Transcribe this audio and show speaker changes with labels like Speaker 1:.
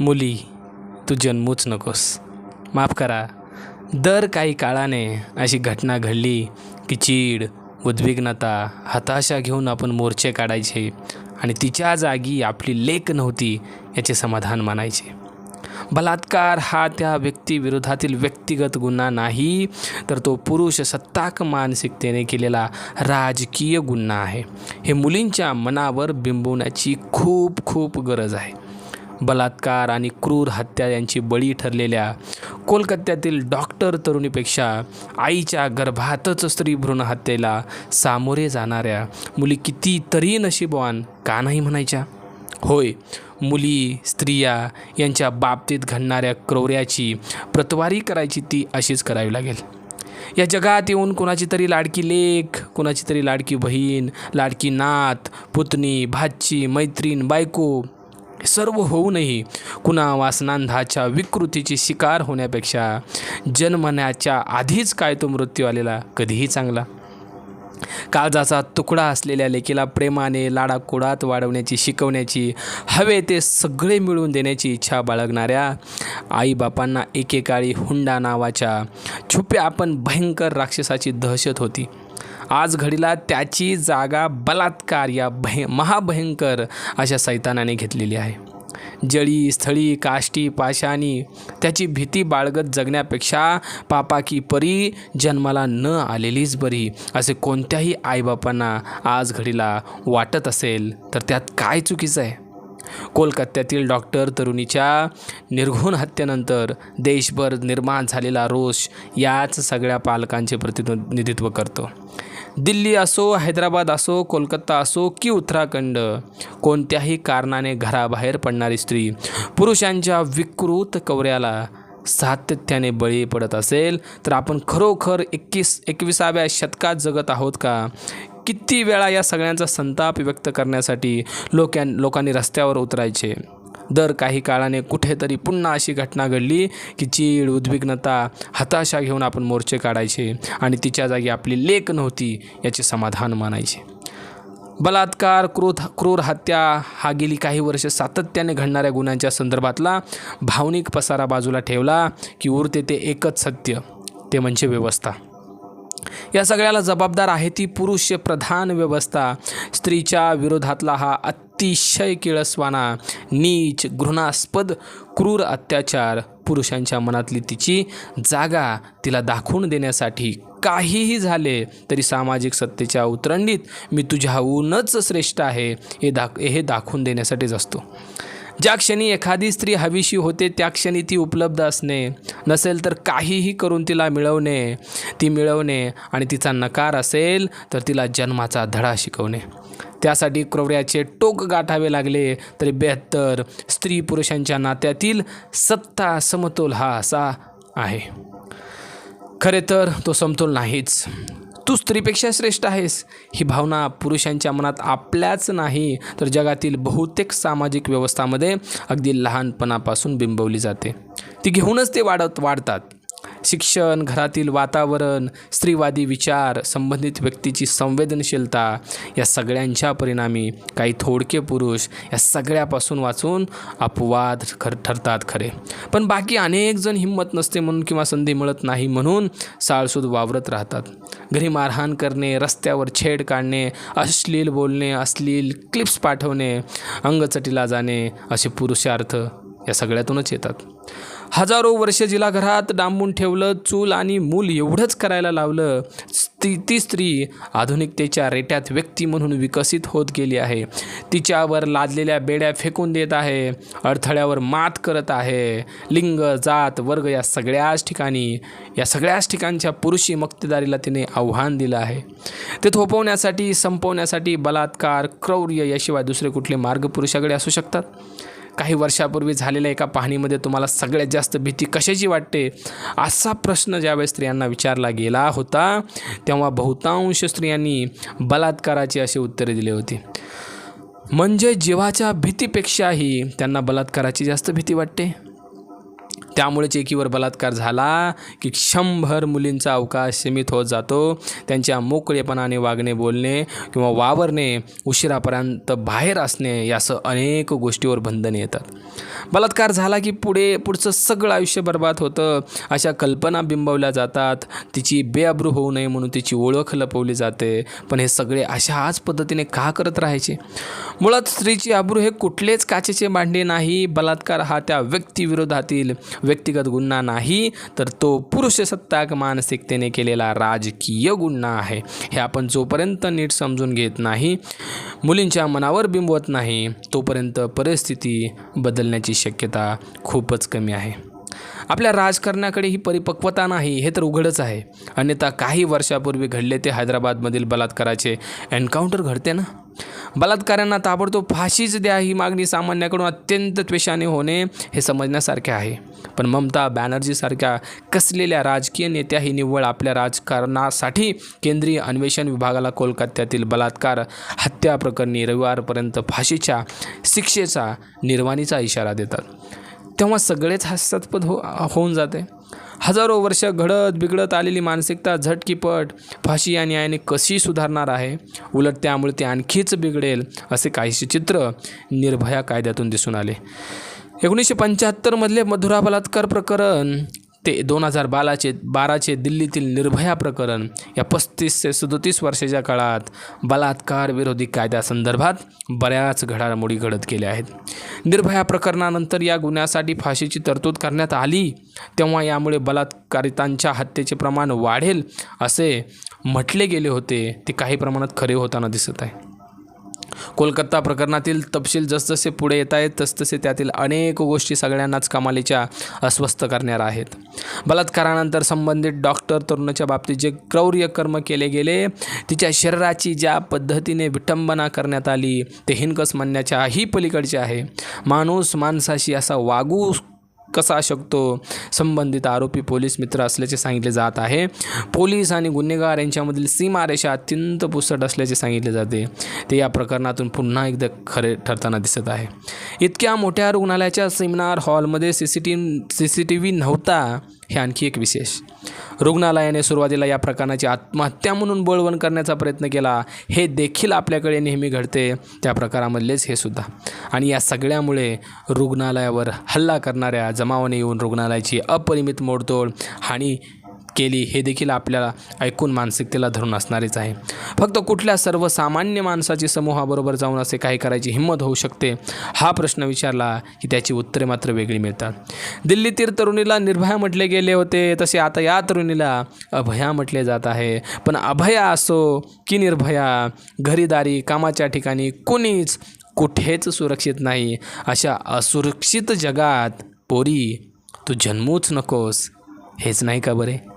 Speaker 1: मुली तू जन्मूच नकोस. माफ करा. दर काही काळाने अशी घटना घडली की चीड उद्विग्नता हताशा घेऊन आपण मोर्चे काढायचे आणि तिच्या जागी आपली लेख नव्हती याचे समाधान मानायचे. बलात्कार हा त्या व्यक्तीविरोधातील व्यक्तिगत गुन्हा नाही तर तो पुरुष सत्ताक मानसिकतेने केलेला राजकीय गुन्हा आहे. हे मुलींच्या मनावर बिंबवण्याची खूप खूप गरज आहे. बलात्कार आणि क्रूर हत्या यांची बळी ठरलेल्या कोलकात्यातील डॉक्टर तरुणीपेक्षा आईच्या गर्भातच स्त्री भ्रूण हत्येला सामोरे जाणाऱ्या मुली कितीतरी नशीबवान का नाही म्हणायच्या? होय मुली स्त्रिया यांच्या बाबतीत घडणाऱ्या क्रौऱ्याची प्रतवारी करायची ती अशीच करावी लागेल. या जगात येऊन कोणाची तरी लाडकी लेख कोणाची तरी लाडकी बहीण लाडकी नात पुतणी भाची मैत्रीण बायको सर्व होऊनही कुणा वासनांधाच्या विकृतीची शिकार होण्यापेक्षा जन्मण्याच्या आधीच काय तो मृत्यू आलेला कधीही चांगला. काळजाचा तुकडा असलेल्या लेकीला प्रेमाने लाडाकुडात वाढवण्याची शिकवण्याची हवे ते सगळे मिळवून देण्याची इच्छा बाळगणाऱ्या आईबापांना एकेकाळी हुंडा नावाच्या छुप्या आपण भयंकर राक्षसाची दहशत होती. आज घडीला त्याची जागा बलात्कार या भय महाभयंकर अशा सैतानाने घेतलेली आहे. जळी स्थळी काष्टी पाशानी त्याची भीती बाळगत जगण्यापेक्षा पापाकी परी जन्माला न आलेलीच बरी असे कोणत्याही आईबापांना आज घडीला वाटत असेल तर त्यात काय चुकीचं आहे? कोलकात्यातील डॉक्टर तरुणीच्या निर्घुण हत्येनंतर देशभर निर्माण झालेला रोष याच सगळ्या पालकांचे प्रतिनिधित्व करतो. दिल्ली असो हैदराबाद असो कोलकाता असो की उत्तराखंड कोणत्याही कारणाने घराबाहेर पडणारी स्त्री पुरुषांच्या विकृत कवऱ्याला सातत्याने बळी पडत असेल तर आपण खरोखर एकवीस एकविसाव्या शतकात जगत आहोत का? किती वेळा या सगळ्यांचा संताप व्यक्त करण्यासाठी लोकां लोकांनी रस्त्यावर उतरायचे? दर काही काळाने कुठेतरी पुन्हा अशी घटना घडली की चीड उद्विग्नता हताशा घेऊन आपण मोर्चे काढायचे आणि तिच्या जागी आपली लेख नव्हती याचे समाधान मानायचे. बलात्कार क्रोध क्रूर हत्या हा गेली काही वर्ष सातत्याने घडणाऱ्या गुन्ह्यांच्या संदर्भातला भावनिक पसारा बाजूला ठेवला की उरते ते एकच सत्य ते म्हणजे व्यवस्था. या सगळ्याला जबाबदार आहे ती पुरुष प्रधान व्यवस्था. स्त्रीच्या विरोधातला हा अतिशय किळसवाना नीच घृणास्पद क्रूर अत्याचार. पुरुषांच्या मनातली तिची जागा तिला दाखवून देण्यासाठी काहीही झाले तरी सामाजिक सत्तेच्या उतरंडीत मी तुझ्याहूनच श्रेष्ठ आहे. हे दाख हे दाखवून देण्यासाठीच असतो. ज्या क्षणी एखादी स्त्री हवीशी होते त्या क्षणी ती उपलब्ध असणे. नसेल तर काहीही करून तिला मिळवणे. ती मिळवणे आणि तिचा नकार असेल तर तिला जन्माचा धडा शिकवणे. त्यासाठी क्रौर्याचे टोक गाठावे लागले तरी बेहत्तर स्त्री पुरुषांच्या नात्यातील सत्ता समतोल हा असा आहे. खरे तर तो समतोल नाहीच. तू स्त्रीपेक्षा श्रेष्ठ आहेस. ही भावना पुरुषांच्या मनात आपल्याच नाही तर जगातील बहुतेक सामाजिक व्यवस्थामध्ये अगदी लहानपणापासून बिंबवली जाते. ती घेऊनच ते वाढत वाढतात. शिक्षण घरातील वातावरण स्त्रीवादी विचार संबंधित व्यक्तीची संवेदनशीलता या सगळ्यांच्या परिणामी काही थोडके पुरुष या सगळ्यापासून वाचून अपवाद खर ठरतात खरे. पण बाकी अनेक जण हिंमत नसते म्हणून किंवा संधी मिळत नाही म्हणून साळसूद वावरत राहतात. घरी मारहाण करणे रस्त्यावर छेड काढणे अश्लील बोलणे अश्लील क्लिप्स पाठवणे अंगचटीला जाणे असे पुरुषार्थ या सगळ्यातूनच येतात. हजारो वर्ष जिला घरात डांबून ठेवलं चूल आणि मूल एवढंच करायला लावलं. ती ती स्त्री आधुनिकतेच्या रेट्यात व्यक्ती म्हणून विकसित होत गेली आहे. तिच्यावर लादलेल्या बेड्या फेकून देत आहे अडथळ्यावर मात करत आहे. लिंग जात वर्ग या सगळ्याच ठिकाणी या सगळ्याच ठिकाणच्या पुरुषी मक्तेदारीला तिने आव्हान दिलं आहे. ते थोपवण्यासाठी संपवण्यासाठी बलात्कार क्रौर्य याशिवाय दुसरे कुठले मार्ग पुरुषाकडे असू शकतात? काही वर्षापूर्वी झालेल्या एका पाहणीमध्ये तुम्हाला सगळ्यात जास्त भीती कशाची वाटते? असा प्रश्न ज्यावेळेस स्त्रियांना विचारला गेला होता तेव्हा बहुतांश स्त्रियांनी बलात्काराची असे उत्तरे दिली होती. म्हणजे जीवाच्या भीतीपेक्षाही त्यांना बलात्काराची जास्त भीती वाटते? त्यामुळेच एकीवर बलात्कार झाला की शंभर मुलींचा अवकाश सीमित होत जातो. त्यांच्या मोकळेपणाने वागणे बोलणे किंवा वावरणे उशिरापर्यंत बाहेर असणे यासह अनेक गोष्टीवर बंधने येतात. बलात्कार झाला की पुढे पुढचं सगळं आयुष्य बर्बाद होतं. अशा कल्पना बिंबवल्या जातात. तिची बेअब्रू होऊ नये म्हणून तिची ओळख लपवली जाते. पण हे सगळे अशाच पद्धतीने का करत राहायचे? मुळात स्त्रीची अब्रू हे कुठलेच काचेचे भांडे नाही. बलात्कार हा त्या व्यक्तीविरोधातील व्यक्तिगत गुन्हा नाही तर तो पुरुषसत्ताक मानसिकतेने केलेला राजकीय गुन्हा आहे. हे आपण जोपर्यंत नीट समजून घेत नाही मुलींच्या मनावर बिंबवत नाही तोपर्यंत परिस्थिती बदलण्याची शक्यता खूपच कमी आहे. आपल्या राजकारणाकडे ही परिपक्वता नाही हे तर उघडच आहे. अन्यथा काही वर्षापूर्वी घडले ते हैदराबादमधील बलात्काराचे एन्काउंटर घडते ना? बलात्कारांना ताबडतोब फाशीच द्या ही मागणी सामान्याकडून अत्यंत त्वेषाने होणे हे समजण्यासारखे आहे. पण ममता बॅनर्जीसारख्या कसलेल्या राजकीय नेत्या ही निव्वळ आपल्या राजकारणासाठी केंद्रीय अन्वेषण विभागाला कोलकात्यातील बलात्कार हत्या प्रकरणी रविवारपर्यंत फाशीच्या शिक्षेचा निर्वाणीचा इशारा देतात. तेव्हा सगळेच हास्यास्पद हो होऊन जाते. हजारो वर्ष घडत बिघडत आलेली मानसिकता झटकीपट फाशी या न्यायाने कशी सुधारणार आहे? उलट त्यामुळे ते आणखीच बिघडेल असे काहीसे चित्र निर्भया कायद्यातून दिसून आले. एकोणीसशे पंच्याहत्तरमधले मधुरा बलात्कार प्रकरण ते दोन हजार बाराचे बाराचे दिल्लीतील निर्भया प्रकरण या पस्तीस ते सदोतीस वर्षाच्या काळात बलात्कार विरोधी कायद्यासंदर्भात बऱ्याच घडामोडी घडत गेल्या आहेत. निर्भया प्रकरणानंतर या गुन्ह्यासाठी फाशीची तरतूद करण्यात आली तेव्हा यामुळे बलात्कारितांच्या हत्येचे प्रमाण वाढेल असे म्हटले गेले होते. ते काही प्रमाणात खरे होताना दिसत आहे. कोलकाता प्रकरणातील तपशील जसजसे पुढे येत आहेत तसतसे त्यातील अनेक गोष्टी सगळ्यांनाच कमालीच्या अस्वस्थ करणाऱ्या आहेत. बलात्कारानंतर संबंधित डॉक्टर तरुणाच्या बाबतीत जे क्रौर्य कर्म केले गेले तिच्या शरीराची ज्या पद्धतीने विटंबना करण्यात आली ते हिनकस म्हणण्याच्याही पलीकडचे आहे. माणूस माणसाशी असा वागू कसा शकतो? संबंधित आरोपी पोलीस मित्र असल्याचे सांगितले जात आहे. पोलीस आणि गुन्हेगार यांच्यामधील सीमारेषा अत्यंत पुसट असल्याचे सांगितले जाते. ते या प्रकरणातून पुन्हा एकदा खरे ठरताना दिसत आहे. इतक्या मोठ्या रुग्णालयाच्या सेमिनार हॉलमध्ये C C T C C T V नव्हता. हे आणखी एक विशेष. रुग्णालयाने सुरुवातीला या प्रकरणाची आत्महत्या म्हणून बळवण करण्याचा प्रयत्न केला. हे देखील आपल्याकडे नेहमी घडते. त्या प्रकारामधलेच हे सुद्धा. आणि या सगळ्यामुळे रुग्णालयावर हल्ला करणाऱ्या जमावाने येऊन रुग्णालयाची अपरिमित मोडतोड हानी केली हे देखील आपल्याला ऐकून मानसिकतेला धरून असणारेच आहे. फक्त कुठल्या सर्वसामान्य माणसाची समूहाबरोबर जाऊन असे काही करायची हिंमत होऊ शकते? हा प्रश्न विचारला की त्याची उत्तरे मात्र वेगळी मिळतात. दिल्लीतील तरुणीला निर्भया म्हटले गेले होते तसे आता या तरुणीला अभया म्हटले जात आहे. पण अभया असो की निर्भया घरीदारी कामाच्या ठिकाणी कोणीच कुठेच सुरक्षित नाही. अशा असुरक्षित जगात पोरी तू जन्मूच नकोस. हेच नाही का बरे?